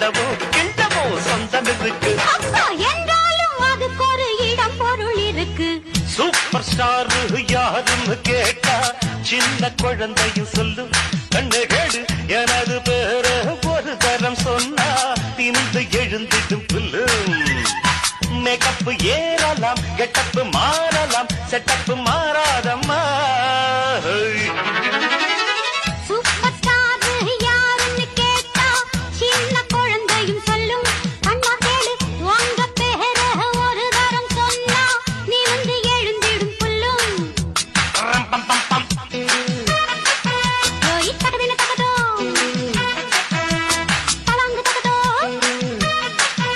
போல் இருக்கு அப்பா என்றாலும் அதுக்கு ஒரு இடம் பொருள் இருக்கு. சூப்பர் ஸ்டார் யாருன்னு கேட்டா சின்ன குழந்தையும் சொல்லும் கண்ணு கேடு எனது பேரு ஒரு தரம் சொன்னா திணிந்து எழுந்திடும் புல்லு. மேக்கப் ஏறலாம் கெட்டப்பு மாறலாம் செட்டப்பு மாறாத